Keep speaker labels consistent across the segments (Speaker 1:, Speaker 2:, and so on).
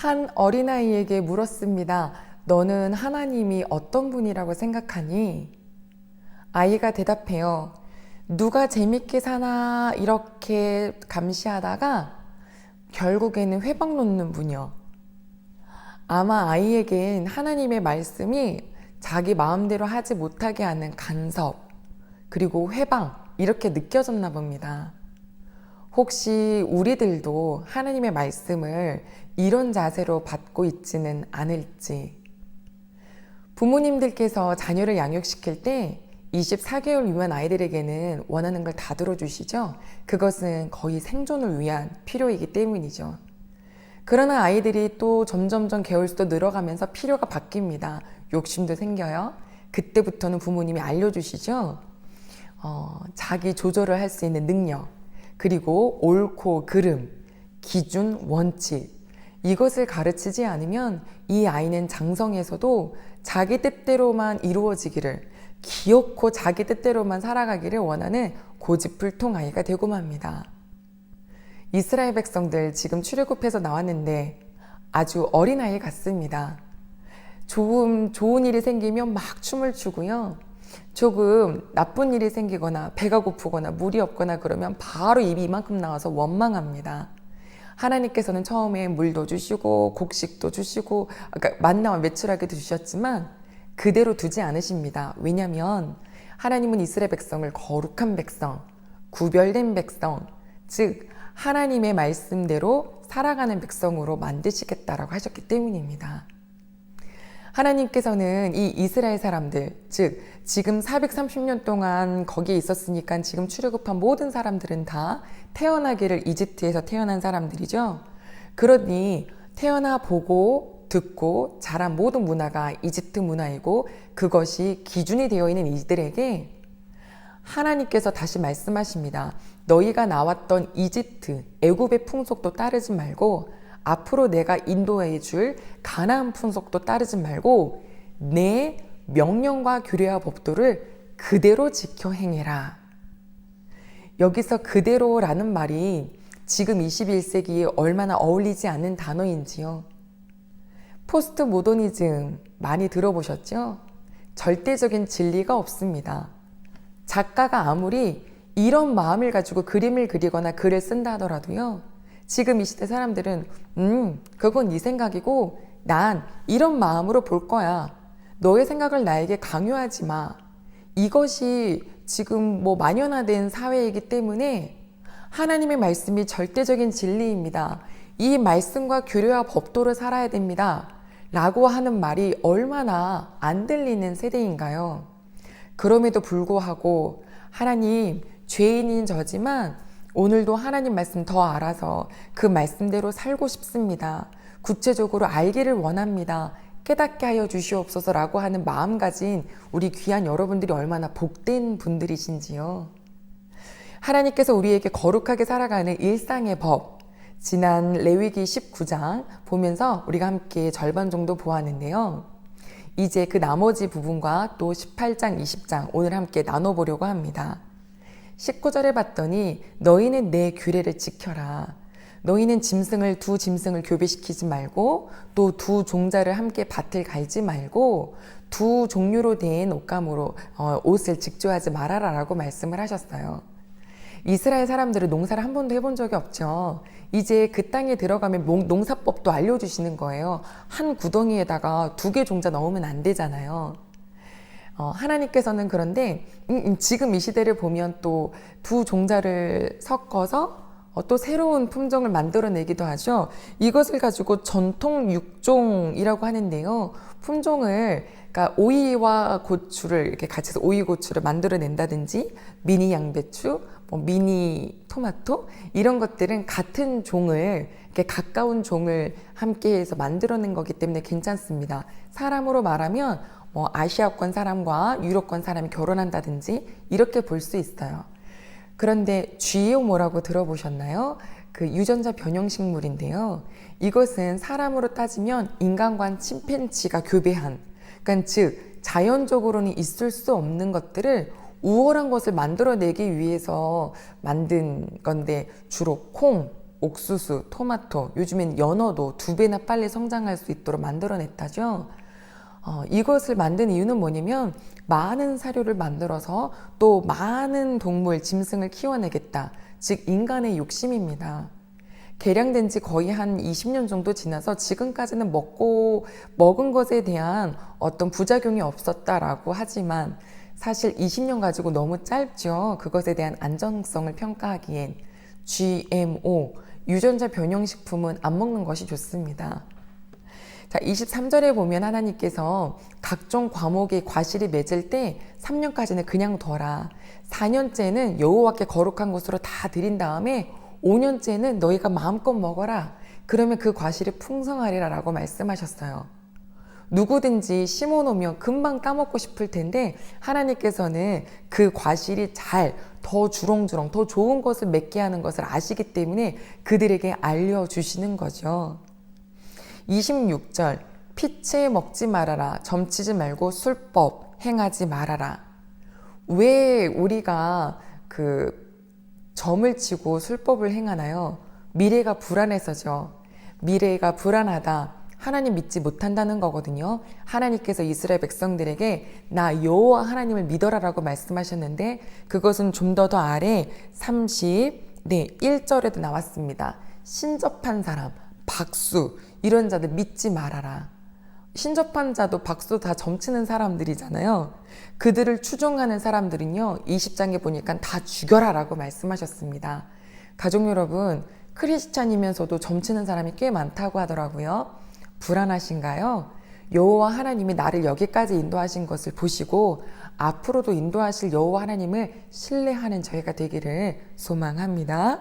Speaker 1: 한 어린아이에게 물었습니다. 너는 하나님이 어떤 분이라고 생각하니? 아이가 대답해요. 누가 재밌게 사나 이렇게 감시하다가 결국에는 회방 놓는 분이요. 아마 아이에겐 하나님의 말씀이 자기 마음대로 하지 못하게 하는 간섭, 그리고 회방, 이렇게 느껴졌나 봅니다. 혹시 우리들도 하나님의 말씀을 이런 자세로 받고 있지는 않을지. 부모님들께서 자녀를 양육시킬 때 24개월 유한 아이들에게는 원하는 걸 다 들어주시죠? 그것은 거의 생존을 위한 필요이기 때문이죠. 그러나 아이들이 또 점점점 개월수도 늘어가면서 필요가 바뀝니다. 욕심도 생겨요. 그때부터는 부모님이 알려주시죠? 어, 자기 조절을 할 수 있는 능력, 그리고 옳고 그름, 기준, 원칙. 이것을 가르치지 않으면 이 아이는 장성에서도 자기 뜻대로만 이루어지기를, 귀엽고 자기 뜻대로만 살아가기를 원하는 고집불통 아이가 되고 맙니다. 이스라엘 백성들 지금 출애굽해서 나왔는데 아주 어린 아이 같습니다. 좋은 좋은 일이 생기면 막 춤을 추고요. 조금 나쁜 일이 생기거나 배가 고프거나 물이 없거나 그러면 바로 입이 이만큼 나와서 원망합니다. 하나님께서는 처음에 물도 주시고 곡식도 주시고 아까 만나와 매출하게도 주셨지만 그대로 두지 않으십니다. 왜냐하면 하나님은 이스라엘 백성을 거룩한 백성, 구별된 백성, 즉 하나님의 말씀대로 살아가는 백성으로 만드시겠다라고 하셨기 때문입니다. 하나님께서는 이 이스라엘 사람들, 즉 지금 430년 동안 거기에 있었으니까 지금 출애굽한 모든 사람들은 다 태어나기를 이집트에서 태어난 사람들이죠. 그러니 태어나 보고 듣고 자란 모든 문화가 이집트 문화이고 그것이 기준이 되어 있는 이들에게 하나님께서 다시 말씀하십니다. 너희가 나왔던 이집트, 애굽의 풍속도 따르지 말고 앞으로 내가 인도해 줄 가나안 풍속도 따르지 말고 내 명령과 규례와 법도를 그대로 지켜 행해라. 여기서 그대로라는 말이 지금 21세기에 얼마나 어울리지 않는 단어인지요. 포스트 모더니즘 많이 들어보셨죠? 절대적인 진리가 없습니다. 작가가 아무리 이런 마음을 가지고 그림을 그리거나 글을 쓴다 하더라도요. 지금 이 시대 사람들은 음, 그건 네 생각이고 난 이런 마음으로 볼 거야. 너의 생각을 나에게 강요하지 마. 이것이 지금 뭐 만연화된 사회이기 때문에 하나님의 말씀이 절대적인 진리입니다. 이 말씀과 규례와 법도를 살아야 됩니다. 라고 하는 말이 얼마나 안 들리는 세대인가요? 그럼에도 불구하고 하나님 죄인인 저지만 오늘도 하나님 말씀 더 알아서 그 말씀대로 살고 싶습니다. 구체적으로 알기를 원합니다. 깨닫게 하여 주시옵소서라고 하는 마음 가진 우리 귀한 여러분들이 얼마나 복된 분들이신지요. 하나님께서 우리에게 거룩하게 살아가는 일상의 법, 지난 레위기 19장 보면서 우리가 함께 절반 정도 보았는데요. 이제 그 나머지 부분과 또 18장, 20장 오늘 함께 나눠보려고 합니다. 19절에 봤더니 너희는 내 규례를 지켜라. 너희는 짐승을 두 짐승을 교배시키지 말고 또 두 종자를 함께 밭을 갈지 말고 두 종류로 된 옷감으로 어, 옷을 직조하지 말아라라고 말씀을 하셨어요. 이스라엘 사람들은 농사를 한 번도 해본 적이 없죠. 이제 그 땅에 들어가면 농사법도 알려주시는 거예요. 한 구덩이에다가 두 개 종자 넣으면 안 되잖아요. 어, 하나님께서는 그런데 음, 음, 지금 이 시대를 보면 또 두 종자를 섞어서 어, 또 새로운 품종을 만들어내기도 하죠. 이것을 가지고 전통 육종이라고 하는데요. 품종을 그러니까 오이와 고추를 이렇게 같이 해서 오이 고추를 만들어낸다든지 미니 양배추, 뭐 미니 토마토 이런 것들은 같은 종을 이렇게 가까운 종을 함께해서 만들어낸 거기 때문에 괜찮습니다. 사람으로 말하면 뭐 아시아권 사람과 유럽권 사람이 결혼한다든지 이렇게 볼 수 있어요. 그런데 GMO라고 들어보셨나요? 그 유전자 변형 식물인데요. 이것은 사람으로 따지면 인간과 침팬지가 교배한, 그러니까 즉 자연적으로는 있을 수 없는 것들을 우월한 것을 만들어내기 위해서 만든 건데 주로 콩, 옥수수, 토마토, 요즘엔 연어도 두 배나 빨리 성장할 수 있도록 만들어냈다죠. 어, 이것을 만든 이유는 뭐냐면 많은 사료를 만들어서 또 많은 동물, 짐승을 키워내겠다. 즉 인간의 욕심입니다. 개량된 지 거의 한 20년 정도 지나서 지금까지는 먹고 먹은 것에 대한 어떤 부작용이 없었다라고 하지만 사실 20년 가지고 너무 짧죠. 그것에 대한 안정성을 평가하기엔 GMO, 유전자 변형 식품은 안 먹는 것이 좋습니다. 자, 23절에 보면 하나님께서 각종 과목의 과실이 맺을 때 3년까지는 그냥 둬라. 4년째는 여호와께 거룩한 것으로 다 드린 다음에 5년째는 너희가 마음껏 먹어라. 그러면 그 과실이 풍성하리라 라고 말씀하셨어요. 누구든지 심어 놓으면 금방 따먹고 싶을 텐데 하나님께서는 그 과실이 잘 더 주렁주렁 더 좋은 것을 맺게 하는 것을 아시기 때문에 그들에게 알려주시는 거죠. 26절 피채 먹지 말아라 점치지 말고 술법 행하지 말아라 왜 우리가 그 점을 치고 술법을 행하나요? 미래가 불안해서죠. 미래가 불안하다. 하나님 믿지 못한다는 거거든요. 하나님께서 이스라엘 백성들에게 나 여호와 하나님을 믿어라라고 말씀하셨는데 그것은 좀 더더 아래 30, 네, 1절에도 나왔습니다. 신접한 사람, 박수, 이런 자들 믿지 말아라. 신접한 자도 박수 다 점치는 사람들이잖아요. 그들을 추종하는 사람들은요, 20장에 보니까 다 죽여라 라고 말씀하셨습니다. 가족 여러분, 크리스찬이면서도 점치는 사람이 꽤 많다고 하더라고요. 불안하신가요? 여호와 하나님이 나를 여기까지 인도하신 것을 보시고 앞으로도 인도하실 여호와 하나님을 신뢰하는 저희가 되기를 소망합니다.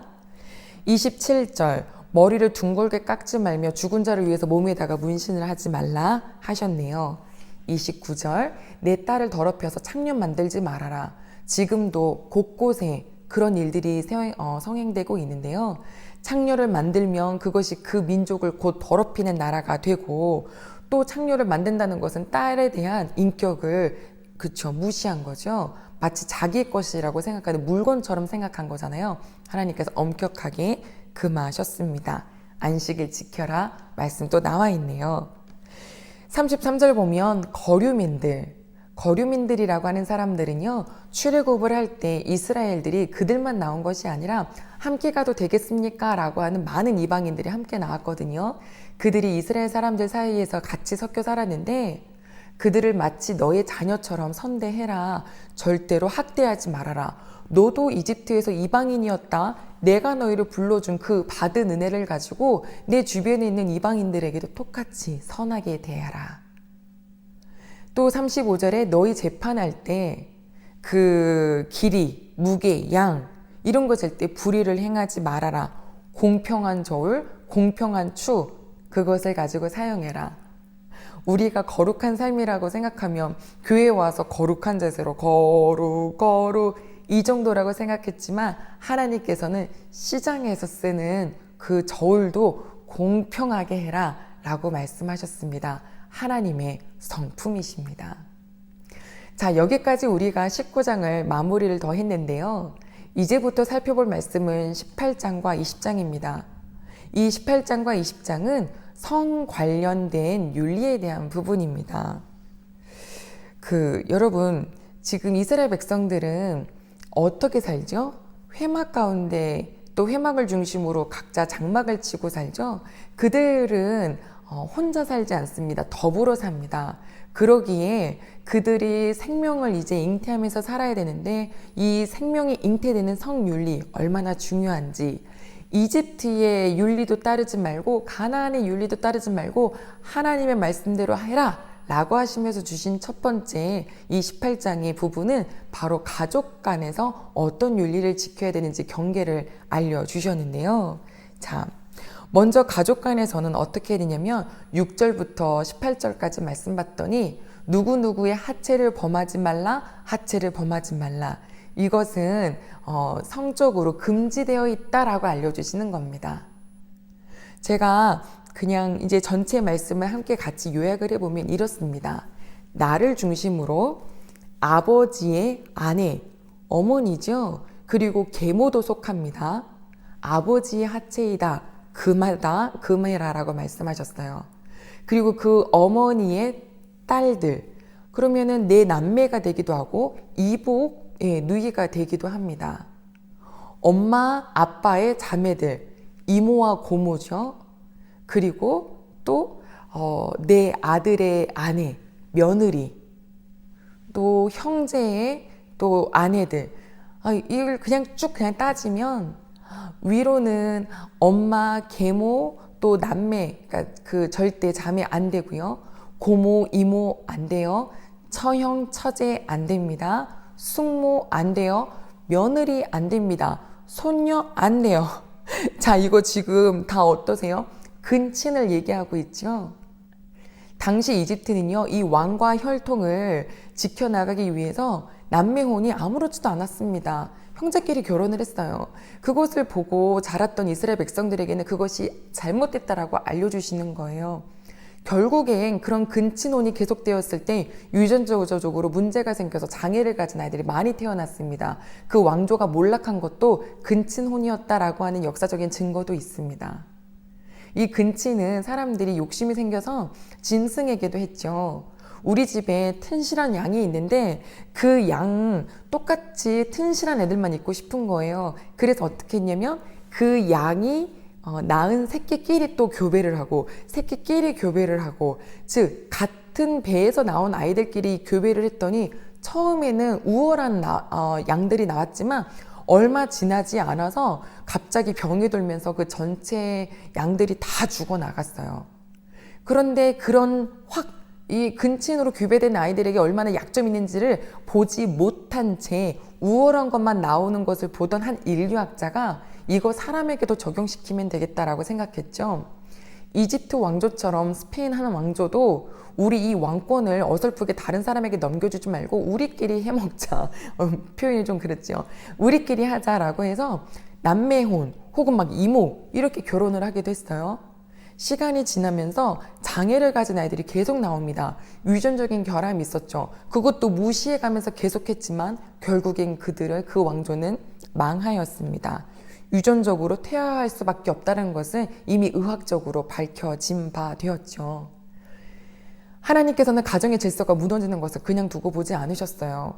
Speaker 1: 27절 머리를 둥글게 깎지 말며 죽은 자를 위해서 몸에다가 문신을 하지 말라 하셨네요. 29절 내 딸을 더럽혀서 창녀 만들지 말아라. 지금도 곳곳에 그런 일들이 어, 성행되고 있는데요. 창녀를 만들면 그것이 그 민족을 곧 더럽히는 나라가 되고 또 창녀를 만든다는 것은 딸에 대한 인격을 그쵸 무시한 거죠. 마치 자기 것이라고 생각하는 물건처럼 생각한 거잖아요. 하나님께서 엄격하게 금하셨습니다. 안식일 지켜라 말씀 또 나와 있네요. 33절 보면 거류민들 거류민들이라고 하는 사람들은요, 출애굽을 할 때 이스라엘들이 그들만 나온 것이 아니라 함께 가도 되겠습니까? 라고 하는 많은 이방인들이 함께 나왔거든요. 그들이 이스라엘 사람들 사이에서 같이 섞여 살았는데, 그들을 마치 너의 자녀처럼 선대해라. 절대로 학대하지 말아라. 너도 이집트에서 이방인이었다. 내가 너희를 불러준 그 받은 은혜를 가지고 내 주변에 있는 이방인들에게도 똑같이 선하게 대하라. 또 35절에 너희 재판할 때 그 길이, 무게, 양 이런 것을때 불의를 행하지 말아라. 공평한 저울, 공평한 추 그것을 가지고 사용해라. 우리가 거룩한 삶이라고 생각하면 교회에 와서 거룩한 자세로 거룩 거룩 이 정도라고 생각했지만 하나님께서는 시장에서 쓰는 그 저울도 공평하게 해라 라고 말씀하셨습니다. 하나님의 성품이십니다. 자, 여기까지 우리가 19장을 마무리를 더 했는데요. 이제부터 살펴볼 말씀은 18장과 20장입니다. 이 18장과 20장은 성 관련된 윤리에 대한 부분입니다. 그, 여러분, 지금 이스라엘 백성들은 어떻게 살죠? 회막 가운데 또 회막을 중심으로 각자 장막을 치고 살죠? 그들은 어, 혼자 살지 않습니다. 더불어 삽니다. 그러기에 그들이 생명을 이제 잉태하면서 살아야 되는데 이 생명이 잉태되는 성윤리 얼마나 중요한지 이집트의 윤리도 따르지 말고 가나안의 윤리도 따르지 말고 하나님의 말씀대로 해라 라고 하시면서 주신 첫 번째 이 18장의 부분은 바로 가족 간에서 어떤 윤리를 지켜야 되는지 경계를 알려주셨는데요. 자, 먼저 가족 간에서는 어떻게 되냐면 6절부터 18절까지 말씀 받더니 누구누구의 하체를 범하지 말라, 하체를 범하지 말라. 이것은 어, 성적으로 금지되어 있다라고 알려주시는 겁니다. 제가 그냥 이제 전체 말씀을 함께 같이 요약을 해보면 이렇습니다. 나를 중심으로 아버지의 아내, 어머니죠. 그리고 계모도 속합니다. 아버지의 하체이다. 금하다, 금해라라고 말씀하셨어요. 그리고 그 어머니의 딸들, 그러면은 내 남매가 되기도 하고 이복, 예, 누이가 되기도 합니다. 엄마, 아빠의 자매들, 이모와 고모죠. 그리고 또, 어, 내 아들의 아내, 며느리, 또 형제의 또 아내들. 아, 이걸 그냥 쭉 그냥 따지면 위로는 엄마, 계모, 또 남매, 그러니까 그 절대 자매 안 되고요. 고모, 이모 안 돼요. 처형, 처제 안 됩니다. 숙모 안 돼요. 며느리 안 됩니다. 손녀 안 돼요. 자, 이거 지금 다 어떠세요? 근친을 얘기하고 있죠? 당시 이집트는요, 이 왕과 혈통을 지켜나가기 위해서 남매혼이 아무렇지도 않았습니다. 형제끼리 결혼을 했어요. 그것을 보고 자랐던 이스라엘 백성들에게는 그것이 잘못됐다라고 알려주시는 거예요. 결국엔 그런 근친혼이 계속되었을 때 유전적으로 문제가 생겨서 장애를 가진 아이들이 많이 태어났습니다. 그 왕조가 몰락한 것도 근친혼이었다라고 하는 역사적인 증거도 있습니다. 이 근친은 사람들이 욕심이 생겨서 짐승에게도 했죠. 우리 집에 튼실한 양이 있는데 그 양 똑같이 튼실한 애들만 있고 싶은 거예요. 그래서 어떻게 했냐면 그 양이 어, 낳은 새끼끼리 또 교배를 하고 새끼끼리 교배를 하고 즉 같은 배에서 나온 아이들끼리 교배를 했더니 처음에는 우월한 나, 어, 양들이 나왔지만 얼마 지나지 않아서 갑자기 병이 돌면서 그 전체 양들이 다 죽어 나갔어요. 그런데 그런 확 이 근친으로 교배된 아이들에게 얼마나 약점이 있는지를 보지 못한 채 우월한 것만 나오는 것을 보던 한 인류학자가 이거 사람에게도 적용시키면 되겠다라고 생각했죠. 이집트 왕조처럼 스페인 한 왕조도 우리 이 왕권을 어설프게 다른 사람에게 넘겨주지 말고 우리끼리 해먹자. 어, 표현이 좀 그랬죠. 우리끼리 하자라고 해서 남매혼 혹은 막 이모 이렇게 결혼을 하기도 했어요. 시간이 지나면서 장애를 가진 아이들이 계속 나옵니다. 유전적인 결함이 있었죠. 그것도 무시해가면서 계속했지만 결국엔 그들의 그 왕조는 망하였습니다. 유전적으로 퇴화할 수밖에 없다는 것은 이미 의학적으로 밝혀진 바 되었죠. 하나님께서는 가정의 질서가 무너지는 것을 그냥 두고 보지 않으셨어요.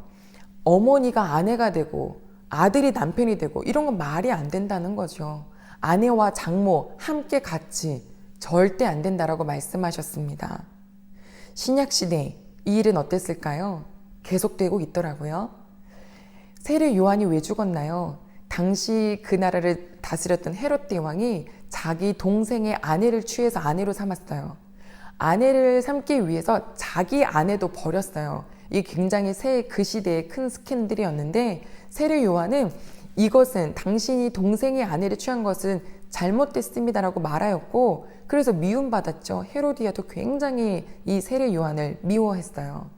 Speaker 1: 어머니가 아내가 되고 아들이 남편이 되고 이런 건 말이 안 된다는 거죠. 아내와 장모 함께 같이 절대 안 된다라고 말씀하셨습니다. 신약 시대 이 일은 어땠을까요? 계속되고 있더라고요. 세례 요한이 왜 죽었나요? 당시 그 나라를 다스렸던 헤롯 대왕이 자기 동생의 아내를 취해서 아내로 삼았어요. 아내를 삼기 위해서 자기 아내도 버렸어요. 이게 굉장히 새 그 시대의 큰 스캔들이었는데 세례 요한은 이것은 당신이 동생의 아내를 취한 것은 잘못됐습니다라고 말하였고 그래서 미움받았죠. 헤로디아도 굉장히 이 세례 요한을 미워했어요.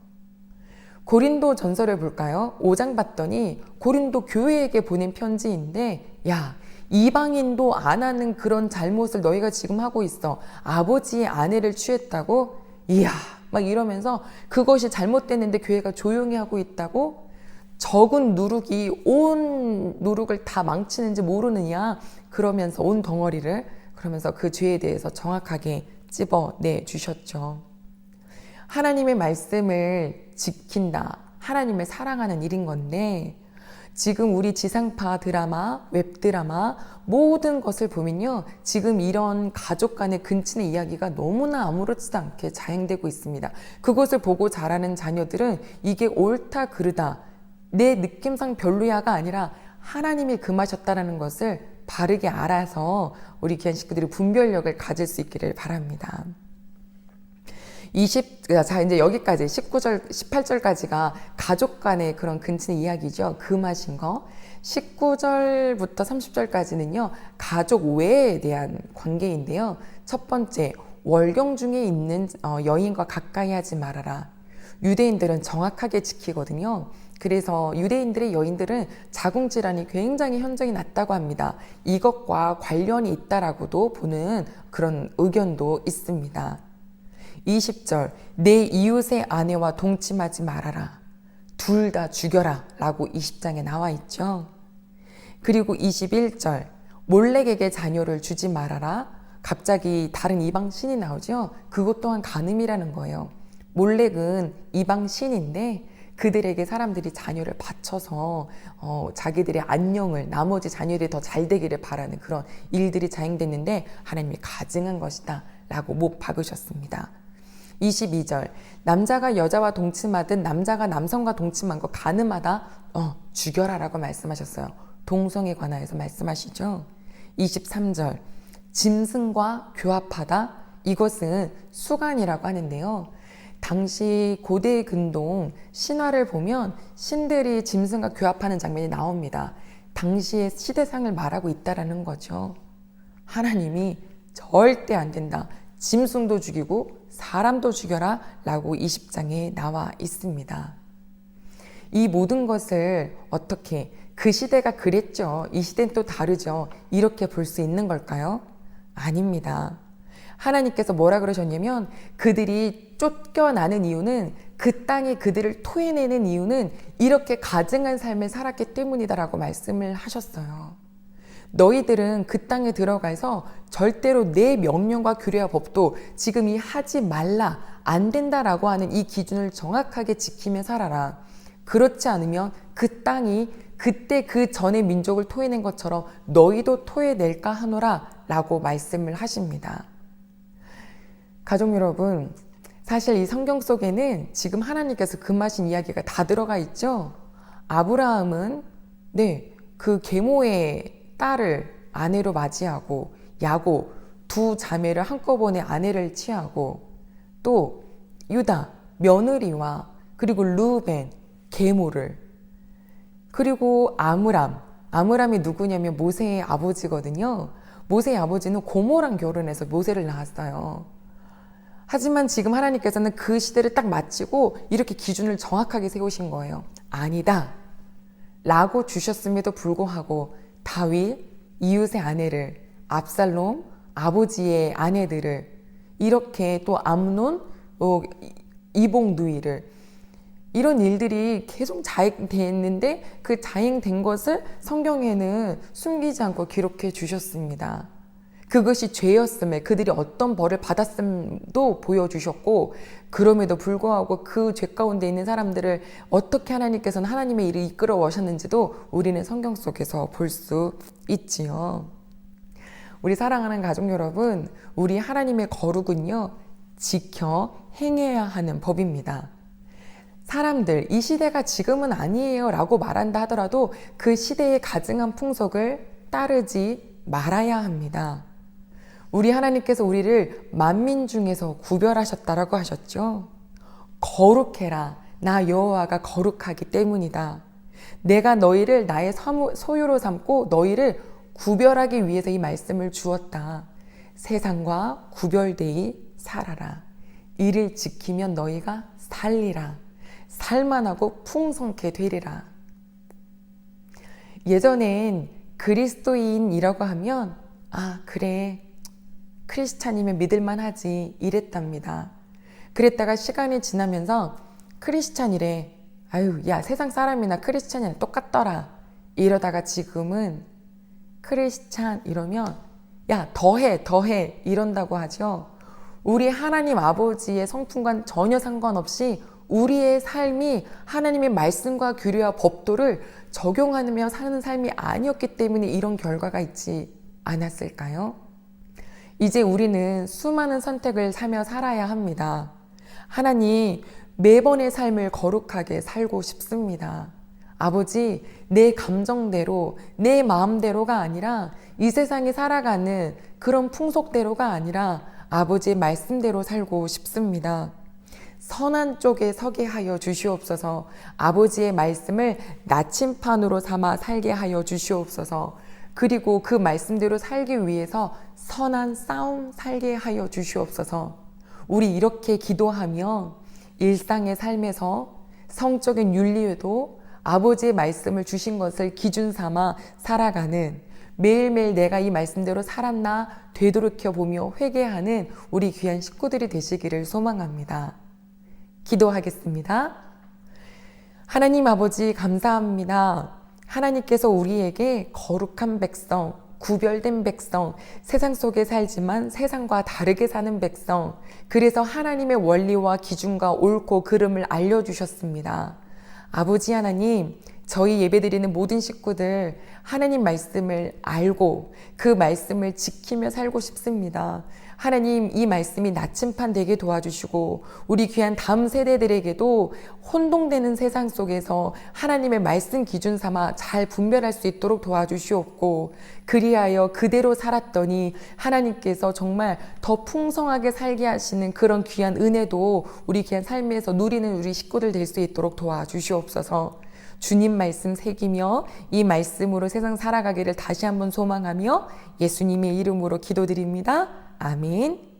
Speaker 1: 고린도 전설을 볼까요? 5장 봤더니 고린도 교회에게 보낸 편지인데, 야, 이방인도 안 하는 그런 잘못을 너희가 지금 하고 있어. 아버지의 아내를 취했다고? 이야, 막 이러면서 그것이 잘못됐는데 교회가 조용히 하고 있다고? 적은 누룩이 온 누룩을 다 망치는지 모르느냐? 그러면서 온 덩어리를, 그러면서 그 죄에 대해서 정확하게 찝어내 주셨죠. 하나님의 말씀을 지킨다. 하나님을 사랑하는 일인 건데, 지금 우리 지상파 드라마, 웹드라마, 모든 것을 보면요. 지금 이런 가족 간의 근친의 이야기가 너무나 아무렇지도 않게 자행되고 있습니다. 그것을 보고 자라는 자녀들은 이게 옳다, 그르다. 내 느낌상 별로야가 아니라 하나님이 금하셨다라는 것을 바르게 알아서 우리 귀한 식구들이 분별력을 가질 수 있기를 바랍니다. 20, 자, 이제 여기까지 19절, 18절까지가 가족 간의 그런 근친의 이야기죠. 금하신 거. 19절부터 30절까지는요, 가족 외에 대한 관계인데요. 첫 번째, 월경 중에 있는 어, 여인과 가까이 하지 말아라. 유대인들은 정확하게 지키거든요. 그래서 유대인들의 여인들은 자궁 질환이 굉장히 현저히 낮다고 합니다. 이것과 관련이 있다라고도 보는 그런 의견도 있습니다. 20절 내 이웃의 아내와 동침하지 말아라. 둘 다 죽여라 라고 20장에 나와 있죠. 그리고 21절 몰렉에게 자녀를 주지 말아라. 갑자기 다른 이방 신이 나오죠. 그것 또한 간음이라는 거예요. 몰렉은 이방 신인데 그들에게 사람들이 자녀를 바쳐서 어, 자기들의 안녕을 나머지 자녀들이 더 잘 되기를 바라는 그런 일들이 자행됐는데 하나님이 가증한 것이다 라고 못 박으셨습니다. 22절 남자가 여자와 동침하든 남자가 남성과 동침한 거 가늠하다 어, 죽여라라고 말씀하셨어요. 동성에 관하여서 말씀하시죠. 23절 짐승과 교합하다 이것은 수간이라고 하는데요. 당시 고대 근동 신화를 보면 신들이 짐승과 교합하는 장면이 나옵니다. 당시의 시대상을 말하고 있다라는 거죠. 하나님이 절대 안 된다. 짐승도 죽이고 사람도 죽여라 라고 20장에 나와 있습니다. 이 모든 것을 어떻게 그 시대가 그랬죠. 이 시대는 또 다르죠. 이렇게 볼 수 있는 걸까요? 아닙니다. 하나님께서 뭐라 그러셨냐면 그들이 쫓겨나는 이유는 그 땅이 그들을 토해내는 이유는 이렇게 가증한 삶을 살았기 때문이다라고 말씀을 하셨어요. 너희들은 그 땅에 들어가서 절대로 내 명령과 규례와 법도 지금 이 하지 말라, 안 된다라고 하는 이 기준을 정확하게 지키며 살아라. 그렇지 않으면 그 땅이 그때 그 전의 민족을 토해낸 것처럼 너희도 토해낼까 하노라 라고 말씀을 하십니다. 가족 여러분, 사실 이 성경 속에는 지금 하나님께서 금하신 이야기가 다 들어가 있죠? 아브라함은, 네, 그 계모의 딸을 아내로 맞이하고, 야고, 두 자매를 한꺼번에 아내를 취하고, 또 유다, 며느리와, 그리고 루벤, 계모를, 그리고 아므람, 아므람이 누구냐면 모세의 아버지거든요. 모세의 아버지는 고모랑 결혼해서 모세를 낳았어요. 하지만 지금 하나님께서는 그 시대를 딱 마치고 이렇게 기준을 정확하게 세우신 거예요. 아니다. 라고 주셨음에도 불구하고 다윗, 이웃의 아내를, 압살롬, 아버지의 아내들을 이렇게 또 암논, 어, 이복 누이를 이런 일들이 계속 자행됐는데 그 자행된 것을 성경에는 숨기지 않고 기록해 주셨습니다. 그것이 죄였음에 그들이 어떤 벌을 받았음도 보여주셨고 그럼에도 불구하고 그 죄 가운데 있는 사람들을 어떻게 하나님께서는 하나님의 일을 이끌어 오셨는지도 우리는 성경 속에서 볼 수 있지요. 우리 사랑하는 가족 여러분, 우리 하나님의 거룩은요, 지켜 행해야 하는 법입니다. 사람들, 이 시대가 지금은 아니에요 라고 말한다 하더라도 그 시대의 가증한 풍속을 따르지 말아야 합니다. 우리 하나님께서 우리를 만민 중에서 구별하셨다라고 하셨죠. 거룩해라. 나 여호와가 거룩하기 때문이다. 내가 너희를 나의 소유로 삼고 너희를 구별하기 위해서 이 말씀을 주었다. 세상과 구별되이 살아라. 이를 지키면 너희가 살리라. 살만하고 풍성케 되리라. 예전엔 그리스도인이라고 하면 아 그래 크리스찬이면 믿을만 하지 이랬답니다. 그랬다가 시간이 지나면서 크리스찬이래. 아유, 야, 세상 사람이나 크리스찬이랑 똑같더라. 이러다가 지금은 크리스찬 이러면 야, 더해, 더해 이런다고 하죠. 우리 하나님 아버지의 성품과 전혀 상관없이 우리의 삶이 하나님의 말씀과 규례와 법도를 적용하며 사는 삶이 아니었기 때문에 이런 결과가 있지 않았을까요? 이제 우리는 수많은 선택을 사며 살아야 합니다. 하나님, 매번의 삶을 거룩하게 살고 싶습니다. 아버지, 내 감정대로, 내 마음대로가 아니라 이 세상에 살아가는 그런 풍속대로가 아니라 아버지의 말씀대로 살고 싶습니다. 선한 쪽에 서게 하여 주시옵소서 아버지의 말씀을 나침판으로 삼아 살게 하여 주시옵소서 그리고 그 말씀대로 살기 위해서 선한 싸움 살게 하여 주시옵소서. 우리 이렇게 기도하며 일상의 삶에서 성적인 윤리에도 아버지의 말씀을 주신 것을 기준 삼아 살아가는 매일매일 내가 이 말씀대로 살았나 되돌이켜 보며 회개하는 우리 귀한 식구들이 되시기를 소망합니다. 기도하겠습니다. 하나님 아버지 감사합니다. 하나님께서 우리에게 거룩한 백성, 구별된 백성, 세상 속에 살지만 세상과 다르게 사는 백성. 그래서 하나님의 원리와 기준과 옳고 그름을 알려주셨습니다. 아버지 하나님, 저희 예배드리는 모든 식구들 하나님 말씀을 알고 그 말씀을 지키며 살고 싶습니다. 하나님 이 말씀이 나침판 되게 도와주시고 우리 귀한 다음 세대들에게도 혼동되는 세상 속에서 하나님의 말씀 기준 삼아 잘 분별할 수 있도록 도와주시옵고 그리하여 그대로 살았더니 하나님께서 정말 더 풍성하게 살게 하시는 그런 귀한 은혜도 우리 귀한 삶에서 누리는 우리 식구들 될 수 있도록 도와주시옵소서. 주님 말씀 새기며 이 말씀으로 세상 살아가기를 다시 한번 소망하며 예수님의 이름으로 기도드립니다. 아멘.